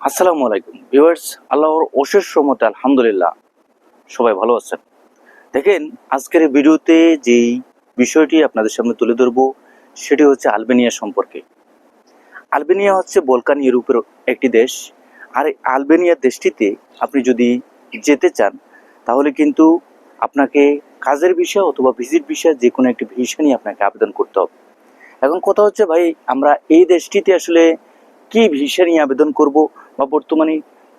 আসসালামু আলাইকুম। ভিউয়ার্স, আল্লাহর অশেষ রহমতে আলহামদুলিল্লাহ, সবাই ভালো আছেন। দেখেন, আজকের ভিডিওতে যেই বিষয়টি আপনাদের সামনে তুলে ধরবো, সেটি হচ্ছে আলবেনিয়া সম্পর্কে। আলবেনিয়া হচ্ছে বলকান ইউরোপের একটি দেশ। আর আলবেনিয়া দেশটিতে আপনি যদি যেতে চান, তাহলে কিন্তু আপনাকে কাজের বিষয় অথবা ভিজিট বিষয় যে কোনো একটি ভিসা নিয়ে আপনাকে আবেদন করতে হবে। এখন কথা হচ্ছে, ভাই, আমরা এই দেশটিতে আসলে কি ভিসা নিয়ে আবেদন করব? বা বর্তমানে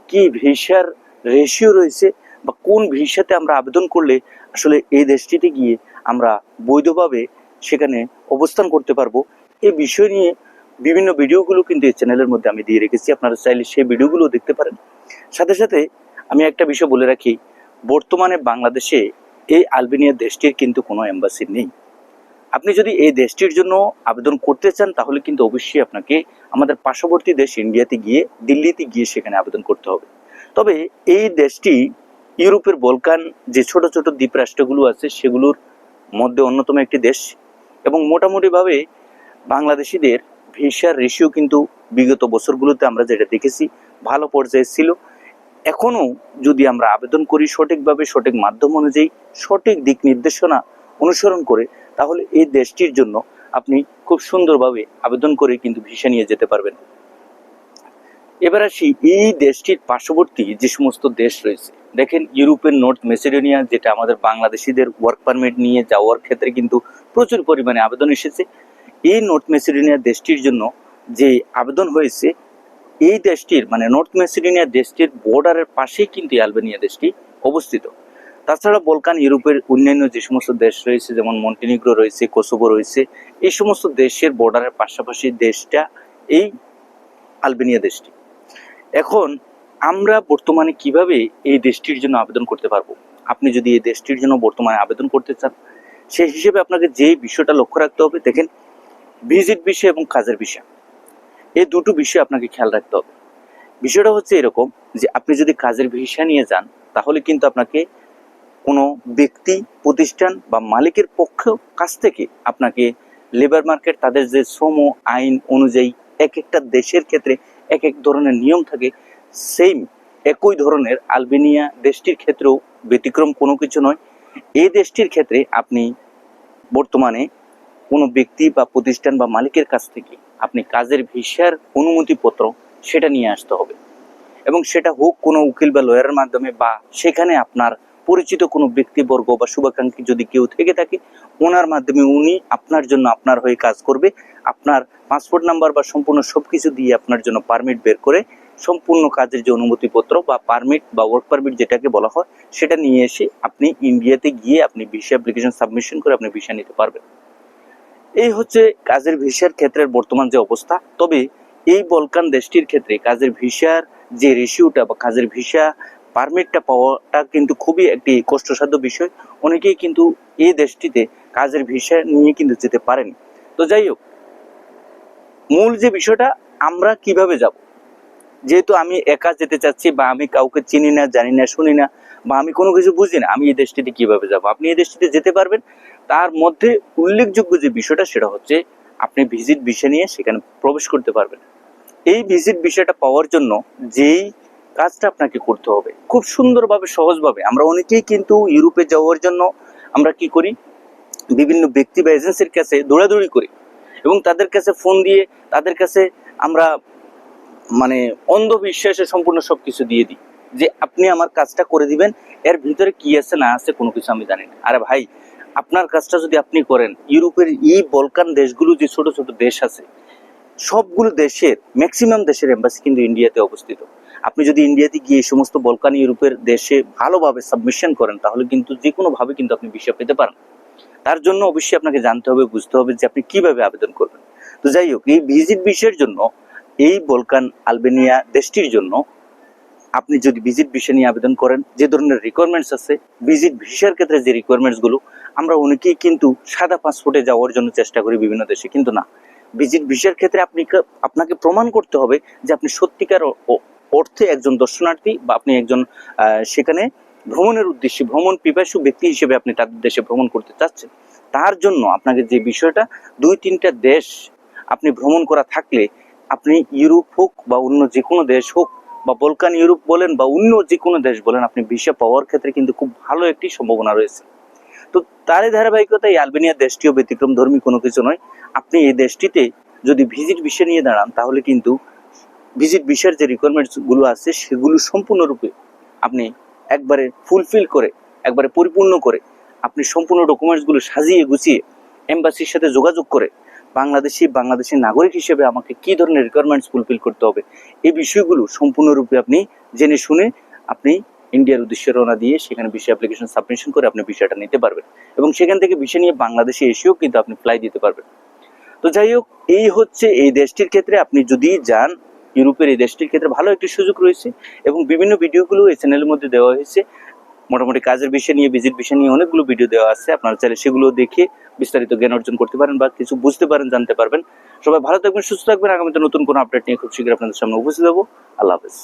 কি ভিসার রেশিও রয়েছে? বা কোন ভিসাতে আমরা আবেদন করলে আসলে এই দেশটিতে গিয়ে আমরা বৈধভাবে সেখানে অবস্থান করতে পারব? এই বিষয় নিয়ে বিভিন্ন ভিডিওগুলো কিন্তু এই চ্যানেলের মধ্যে আমি দিয়ে রেখেছি। আপনারা চাইলে সেই ভিডিওগুলো দেখতে পারেন। সাথে সাথে আমি একটা বিষয় বলে রাখি, বর্তমানে বাংলাদেশে এই আলবেনিয়া দেশটির কিন্তু কোনো এম্বাসি নেই। আপনি যদি এই দেশটির জন্য আবেদন করতে চান, তাহলে কিন্তু অবশ্যই আপনাকে আমাদের পার্শ্ববর্তী দেশ ইন্ডিয়াতে গিয়ে, দিল্লিতে গিয়ে সেখানে আবেদন করতে হবে। তবে এই দেশটি ইউরোপের বলকান যে ছোট ছোট দ্বীপ রাষ্ট্রগুলো আছে, সেগুলোর মধ্যে অন্যতম একটি দেশ। এবং মোটামুটিভাবে বাংলাদেশিদের ভিসার রেশিও কিন্তু বিগত বছরগুলোতে আমরা যেটা দেখেছি, ভালো পর্যায়ে ছিল। এখনও যদি আমরা আবেদন করি সঠিকভাবে, সঠিক মাধ্যম অনুযায়ী, সঠিক দিক নির্দেশনা অনুসরণ করে তাহলে এই দেশটির জন্য আপনি খুব সুন্দরভাবে আবেদন করে কিন্তু ভিসা নিয়ে যেতে পারবেন। এবার আসি এই দেশটির পার্শ্ববর্তী যে সমস্ত দেশ রয়েছে। দেখেন ইউরোপের নর্থ মেসিডোনিয়া, যেটা আমাদের বাংলাদেশিদের ওয়ার্ক পারমিট নিয়ে যাওয়ার ক্ষেত্রে কিন্তু প্রচুর পরিমাণে আবেদন এসেছে। এই নর্থ মেসিডোনিয়া দেশটির জন্য যে আবেদন হয়েছে, এই দেশটির মানে নর্থ মেসিডোনিয়া দেশটির বর্ডারের পাশেই কিন্তু এই আলবেনিয়া দেশটি অবস্থিত। তাছাড়া বলকান ইউরোপের অন্যান্য যে সমস্ত দেশ রয়েছে, যেমন মন্টিনিগ্রো রয়েছে, কোসোভো রয়েছে, এই সমস্ত দেশের বর্ডারের পাশাপাশি দেশটা এই আলবেনিয়া দেশটি। এখন আমরা বর্তমানে কীভাবে এই দেশটির জন্য আবেদন করতে পারব? আপনি যদি এই দেশটির জন্য বর্তমানে আবেদন করতে চান সেই হিসেবে আপনাকে যে বিষয়টা লক্ষ্য রাখতে হবে, দেখেন, ভিজিট বিষয় এবং কাজের বিষয়। এই দুটো বিষয় আপনাকে খেয়াল রাখতে হবে। বিষয়টা হচ্ছে এরকম যে, আপনি যদি কাজের ভিসা নিয়ে যান, তাহলে কিন্তু আপনাকে কোনো ব্যক্তি, প্রতিষ্ঠান বা মালিকের পক্ষ কাছ থেকে আপনাকে লেবার মার্কেট তাদের যে শ্রম আইন অনুযায়ী এক একটা দেশের ক্ষেত্রে এক এক ধরনের নিয়ম থাকে সেম একই ধরনের আলবেনিয়া দেশটির ক্ষেত্রেও ব্যতিক্রম কোনো কিছু নয়। এই দেশটির ক্ষেত্রে আপনি বর্তমানে কোনো ব্যক্তি বা প্রতিষ্ঠান বা মালিকের কাছ থেকে আপনি কাজের ভিসার অনুমতিপত্র সেটা নিয়ে আসতে হবে। এবং সেটা হোক কোনো উকিল বা লয়ারের মাধ্যমে বা সেখানে আপনার পরিচিত কোনো ব্যক্তিবর্গ বা শুভাকাঙ্ক্ষী যদি কেউ থেকে থাকে, ওনার মাধ্যমে উনি আপনার জন্য আপনার হয়ে কাজ করবে। আপনার পাসপোর্ট নাম্বার বা সম্পূর্ণ সবকিছু দিয়ে আপনার জন্য পারমিট বের করে সম্পূর্ণ কাজের যে অনুমতিপত্র বা পারমিট বা ওয়ার্ক পারমিট যেটাকে বলা হয়, সেটা নিয়ে এসে আপনি ইন্ডিয়াতে গিয়ে আপনি ভিসা অ্যাপ্লিকেশন সাবমিশন করে আপনি ভিসা নিতে পারবেন। এই হচ্ছে কাজের ভিসার ক্ষেত্রের বর্তমান যে অবস্থা। তবে এই বলকান দেশটির ক্ষেত্রে কাজের ভিসার যে রেশিওটা বা কাজের ভিসা পারমিটটা পাওয়াটা কিন্তু খুবই একটি কষ্টসাধ্য বিষয়। অনেকেই কিন্তু এই দেশটিতে কাজের ভিসা নিয়ে কিন্তু যেতে পারেন। তো যাই হোক, মূল যে বিষয়টা, আমরা কীভাবে যাব? যেহেতু আমি একা যেতে চাচ্ছি বা আমি কাউকে চিনি না, জানি না, শুনি না, বা আমি কোনো কিছু বুঝি না, আমি এই দেশটিতে কীভাবে যাব? আপনি এই দেশটিতে যেতে পারবেন। তার মধ্যে উল্লেখযোগ্য যে বিষয়টা, সেটা হচ্ছে আপনি ভিজিট ভিসা নিয়ে সেখানে প্রবেশ করতে পারবেন। এই ভিজিট ভিসাটা পাওয়ার জন্য যেই কাজটা আপনাকে করতে হবে। খুব সুন্দরভাবে, সহজভাবে। আমরা অনেকেই কিন্তু ইউরোপে যাওয়ার জন্য আমরা কি করি? বিভিন্ন ব্যক্তি বা এজেন্সির কাছে দৌড়াদৌড়ি করি এবং তাদের কাছে ফোন দিয়ে তাদের কাছে আমরা মানে অন্ধবিশ্বাসে সম্পূর্ণ সব কিছু দিয়ে দিই যে, আপনি আমার কাজটা করে দিবেন। এর ভিতরে কি আছে, না আছে, কোনো কিছু আমি জানি না। আরে ভাই, আপনার কাজটা যদি আপনি করেন, ইউরোপের এই বলকান দেশগুলো যে ছোট ছোট দেশ আছে, সবগুলো দেশের ম্যাক্সিমাম দেশের এম্বাসি কিন্তু ইন্ডিয়াতে অবস্থিত। আপনি যদি ইন্ডিয়াতে গিয়ে সমস্ত বলকান ইউরোপের দেশে ভালোভাবে সাবমিশন করেন, তাহলে কিন্তু যে কোনো ভাবে কিন্তু আপনি ভিসা পেতে পারেন। তার জন্য অবশ্যই আপনাকে জানতে হবে, বুঝতে হবে যে আপনি কীভাবে আবেদন করবেন। তো যাই হোক, এই ভিজিট বিষয়ের জন্য, এই বলকান আলবেনিয়া দেশটির জন্য আপনি যদি ভিজিট ভিসা নিয়ে আবেদন করেন, যে ধরনের রিকোয়ারমেন্টস আছে ভিজিট ভিসার ক্ষেত্রে যে রিকোয়ারমেন্টসগুলো, আমরা অনেকেই কিন্তু সাদা পাসপোর্টে যাওয়ার জন্য চেষ্টা করি বিভিন্ন দেশে, কিন্তু না। ভিজিট ভিসার ক্ষেত্রে আপনি আপনাকে প্রমাণ করতে হবে যে আপনি সত্যিকার অর্থে একজন দর্শনার্থী বা আপনি একজন সেখানে ভ্রমণের উদ্দেশ্যে, ভ্রমণ পিপাসু ব্যক্তি হিসেবে আপনি তাদের দেশে ভ্রমণ করতে চাচ্ছেন, তার জন্য আপনাকে যে বিষয়টা, দুই তিনটা দেশ আপনি ভ্রমণ করা থাকলে, আপনি ইউরোপ হোক বা অন্য যে কোনো দেশ হোক বা বলকান ইউরোপ বলেন বা অন্য যে কোনো দেশ বলেন, আপনি ভিসা পাওয়ার ক্ষেত্রে কিন্তু খুব ভালো একটি সম্ভাবনা রয়েছে। তো তারই ধারাবাহিকতায় আলবেনিয়া দেশটিও ব্যতিক্রম, ধর্মী কোনো কিছু নয়। আপনি এই দেশটিতে যদি ভিজিট ভিসা নিয়ে দাঁড়ান, তাহলে কিন্তু ভিজিট ভিসার যে রিকোয়ারমেন্টসগুলো আছে, সেগুলো সম্পূর্ণরূপে আপনি একবারে ফুলফিল করে, একবারে পরিপূর্ণ করে, আপনি সম্পূর্ণ ডকুমেন্টসগুলো সাজিয়ে গুছিয়ে এম্বাসির সাথে যোগাযোগ করে বাংলাদেশি বাংলাদেশি নাগরিক হিসেবে আমাকে কি ধরনের রিকোয়ারমেন্টস ফুলফিল করতে হবে, এই বিষয়গুলো সম্পূর্ণরূপে আপনি জেনে শুনে আপনি ইন্ডিয়ার উদ্দেশ্যে রওনা দিয়ে সেখানে ভিসা অ্যাপ্লিকেশন সাবমিশন করে আপনি ভিসাটা নিতে পারবেন এবং সেখান থেকে ভিসা নিয়ে বাংলাদেশে এসেও কিন্তু আপনি ফ্লাই দিতে পারবেন। তো যাই হোক, এই হচ্ছে এই দেশটির ক্ষেত্রে আপনি যদি যান ইউরোপের এই দেশটির ক্ষেত্রে ভালো একটি সুযোগ রয়েছে এবং বিভিন্ন ভিডিওগুলো এই চ্যানেলের মধ্যে দেওয়া হয়েছে। মোটামুটি কাজের বিষয় নিয়ে ভিজিট বিষয় নিয়ে অনেকগুলো ভিডিও দেওয়া আছে। আপনারা চাইলে সেগুলো দেখে বিস্তারিত জ্ঞান অর্জন করতে পারেন বা কিছু বুঝতে পারেন, জানতে পারবেন। সবাই ভালো থাকবেন, সুস্থ থাকবেন। আগামীতে নতুন কোনো আপডেট নিয়ে খুব শীঘ্র আপনাদের সামনে উপস্থিত হব। আল্লাহ হাফেজ।